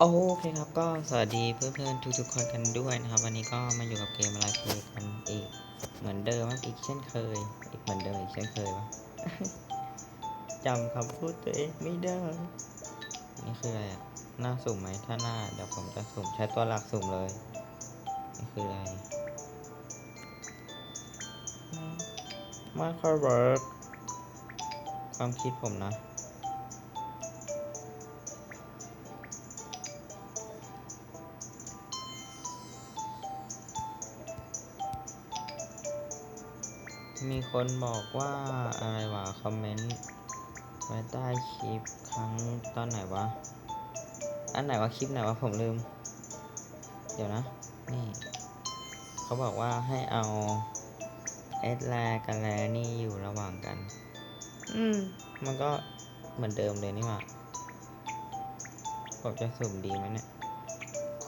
โอเคครับก็สวัสดีเพื่อนๆทุกๆคนกันด้วยนะครับ วันนี้ก็มาอยู่กับเกมอะไรเพลย์กันอีกเหมือนเดิมครับอีกเช่นเคย อีกเหมือนเดิมอีกเช่นเคยวะจำคำพูดตัวเองไม่ได้นี่คืออะไรอะหน้าสุ่มไหมถ้าหน้าเดี๋ยวผมจะสุ่มใช้ตัวหลักสุ่มเลยนี่คืออะไรไม่ค่อยเวิร์กความคิดผมนะ มีคนบอกว่าอะไรวะคอมเมนต์ไว้ใต้คลิปครั้งตอนไหนวะ อันไหนวะคลิปไหนวะผมลืม เดี๋ยวนะ นี่ เขาบอกว่าให้เอาเอสแลกับแลนี่อยู่ระหว่างกัน อืม มันก็เหมือนเดิมเลยนี่หว่าผมจะสุ่มดีไหมเนี่ย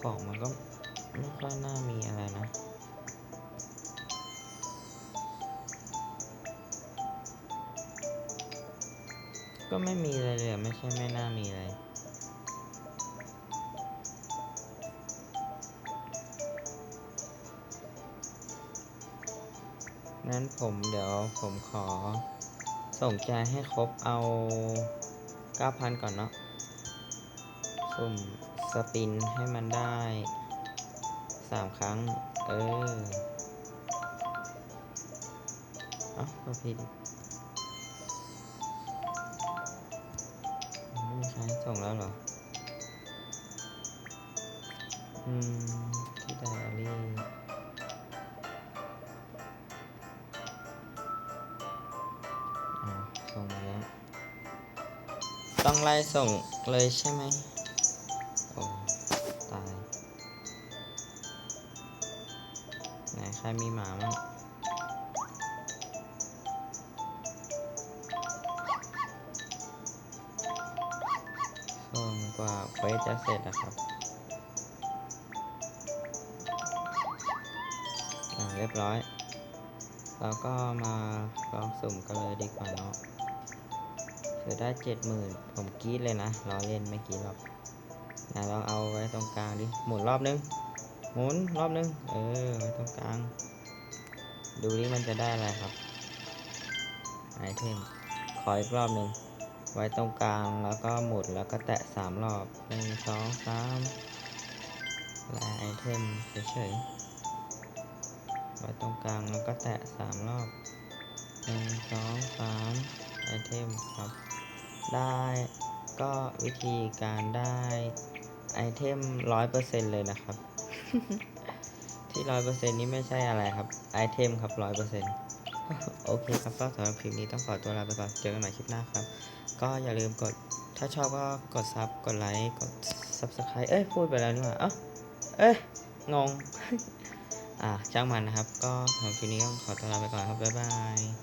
ของมันก็ไม่ค่อยน่ามีอะไรนะ ก็ไม่มีอะไรเลยไม่ใช่ไม่น่ามีอะไรงั้นผมเดี๋ยวผมขอส่งใจให้ครบเอา 9,000 ก่อนเนาะสุ่มสปินให้มันได้ 3 ครั้ง เออ เอ้าผิด แล้วเหรอ อืม ที่ไดอารี่อ่าส่งมาแล้ว ต้องไล่ส่งเลยใช่ไหมโอ้ตาย ไหนใครมีหมามั้ง ส่งกว่าเควสจะเสร็จนะครับเรียบร้อยแล้วก็มาลองสุ่มกันเลยดีกว่าเนาะคือได้เจ็ดหมื่นผมกีดเลยนะรอเล่นไม่กีดหรอกนะลองเอาไว้ตรงกลางดิ หมุนรอบนึง หมุนรอบนึง เออ ไว้ตรงกลาง ดูดิมันจะได้อะไรครับ ไอเทม ขออีกรอบหนึ่ง ไว้ตรงกลางแล้วก็หมุนแล้วก็แตะสามรอบหนึ่งสองสามและไอเทมเฉยๆไว้ตรงกลางแล้วก็แตะสามรอบหนึ่งสองสามไอเทมครับ ได้ก็วิธีการได้ไอเทมร้อยเปอร์เซ็นเลยนะครับ ที่ร้อยเปอร์เซ็นนี้ไม่ใช่อะไรครับ ไอเทมครับร้อยเปอร์เซ็น โอเคครับก็สำหรับคลิปนี้ต้องขอตัวลาไปก่อนเจอกันใหม่คลิปหน้าครับ ก็อย่าลืมกดถ้าชอบก็กดซับกดไลค์กด subscribe เอ้ยพูดไปแล้วนี่หว่าเอ้าเอ้ยงงอ่าช่างมันนะครับ ก็สำหรับคลิปนี้ก็ขอตัวลาไปก่อนครับบ๊ายบาย